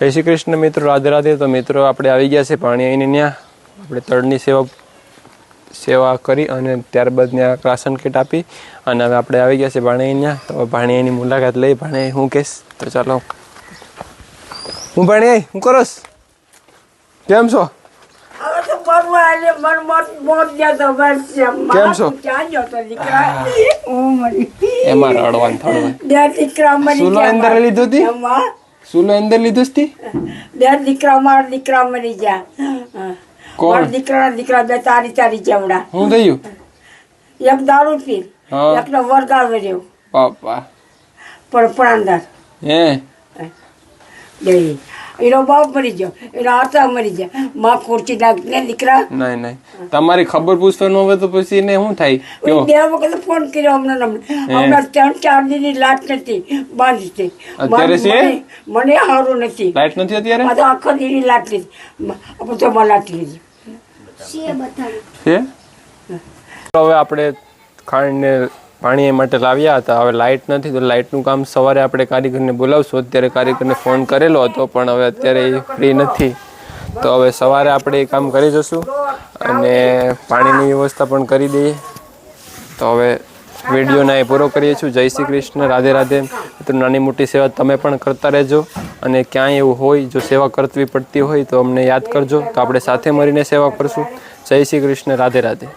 જય શ્રી કૃષ્ણ મિત્રો રાધે રાધે. તો મિત્રો આપણે આવી ગયા છે પાણી આવીને ત્યાં. આપણે તળની સેવા સેવા કરી અને ત્યારબાદ ત્યાં રાશન કીટ આપી અને હવે આપણે આવી ગયા છે ભાણેય ત્યાં. તો ભાણેયની મુલાકાત લઈ. ભાણેય હું કહીશ તો ચાલો. હું ભાણેય હું કરોશ? કેમ છો? કેમ એમાં રડવાનું થડવાન લીધો હતી? સુલો અંદર લીધું હતી બે દીકરા મારા દીકરા મરી ગયા. કોણ? મારા દીકરાના દીકરા બે તારી તારી જેવડા. હું થયું? એક દારૂ પી એક એકનો વરગાળ વર્યો પાપા પણ પ્રાણદાર હે? બે. એનો બાપ મરી ગયો. એના આતા મરી ગયા. માં ખુરશી નાખીને દીકરા. નહીં નહીં. તમારી ખબર પૂછવાનું હવે તો પછી એને શું થાય? કયો બે વખત ફોન કર્યો હમણાં હમણાં હમણાં ત્રણ ચાર દિનની લાટ નથી. બંધ છે. અત્યારે છે? મને- સારું નથી. લાઈટ નથી અત્યારે? આ તો આખો દીની લાટ લીધી. આપણે તો મને લાટ લીધી. છે હવે આપણે ખાંડને પાણી એ માટે લાવ્યા હતા. હવે લાઇટ નથી તો લાઇટનું કામ સવારે આપણે કારીગરને બોલાવશું. અત્યારે કારીગરને ફોન કરેલો હતો, પણ હવે અત્યારે એ ફ્રી નથી. તો હવે સવારે આપણે એ કામ કરી જશું અને પાણીની વ્યવસ્થા પણ કરી દઈએ. તો હવે વિડીયોના એ પૂરો કરીએ છીએ. જય શ્રી કૃષ્ણ. રાધે રાધે. તો નાની મોટી સેવા તમે પણ કરતા રહેજો અને ક્યાંય એવું હોય, જો સેવા કરવી પડતી હોય તો અમને યાદ કરજો. તો આપણે સાથે મળીને સેવા કરશું. જય શ્રી કૃષ્ણ. રાધે રાધે.